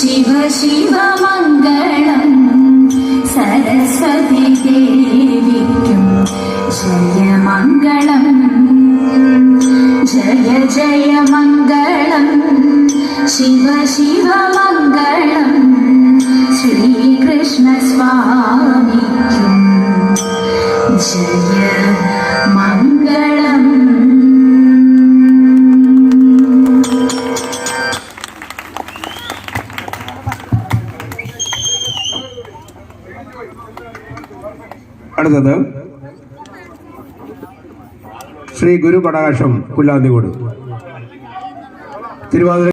ശിവ ശിവ മംഗളം. സരസ്വതി ദേവിക്കും ജയമംഗളം. ജയ ജയമംഗളം ശിവ ശിവ മംഗളം. ശ്രീകൃഷ്ണ സ്വാമി അടുത്തത് ശ്രീ ഗുരു കടാകാശം കുല്ലാന്തികോട് തിരുവാതിര